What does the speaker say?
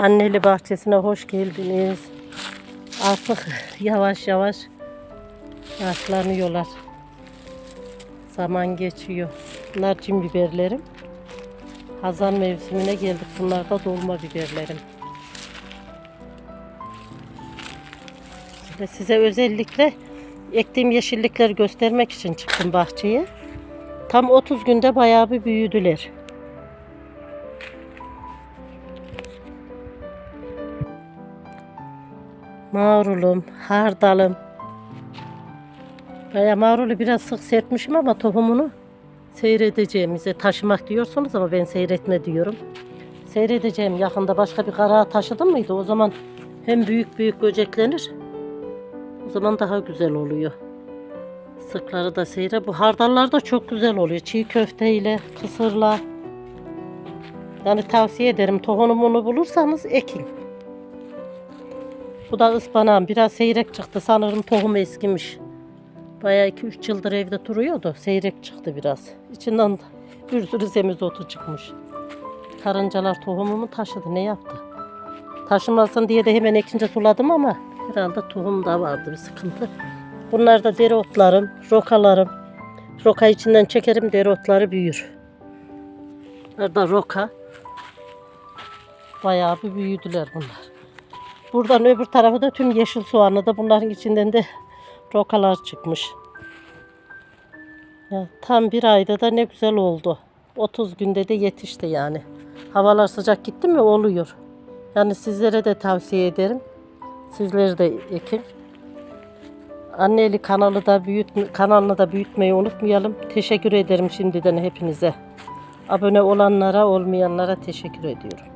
Anneli bahçesine hoş geldiniz. Artık yavaş yavaş yaşlanıyorlar. Zaman geçiyor. Bunlar cin biberlerim. Hazan mevsimine geldik. Bunlar da dolma biberlerim. Ve size özellikle ektiğim yeşillikleri göstermek için çıktım bahçeye. Tam 30 günde bayağı bir büyüdüler. Marulum, hardalım. Bayağı marulu biraz sık serpmişim ama tohumunu seyredeceğimize taşımak diyorsunuz ama ben seyretme diyorum. Seyredeceğim yakında başka bir karağa taşıdım mıydı o zaman hem büyük büyük böceklenir o zaman daha güzel oluyor. Sıkları da seyre. Bu hardallar da çok güzel oluyor. Çiğ köfteyle, kısırla. Yani tavsiye ederim. Tohumunu bulursanız ekin. Bu da ıspanağım. Biraz seyrek çıktı. Sanırım tohum eskimiş. Bayağı 2-3 yıldır evde duruyordu. Seyrek çıktı biraz. İçinden bir sürü semizotu çıkmış. Karıncalar tohumumu taşıdı. Ne yaptı? Taşımasın diye de hemen ekince suladım ama herhalde tohum da vardı bir sıkıntı. Bunlar da dereotlarım, rokalarım. Roka içinden çekerim dereotları büyür. Bunlar roka. Bayağı bir büyüdüler bunlar. Buradan öbür tarafı da tüm yeşil soğanı da bunların içinden de rokalar çıkmış. Ya, tam bir ayda da ne güzel oldu. 30 günde de yetişti yani. Havalar sıcak gitti mi oluyor. Yani sizlere de tavsiye ederim. Sizleri de ekin. Anneli kanalı da büyüt kanalını da büyütmeyi unutmayalım. Teşekkür ederim şimdiden hepinize. Abone olanlara, olmayanlara teşekkür ediyorum.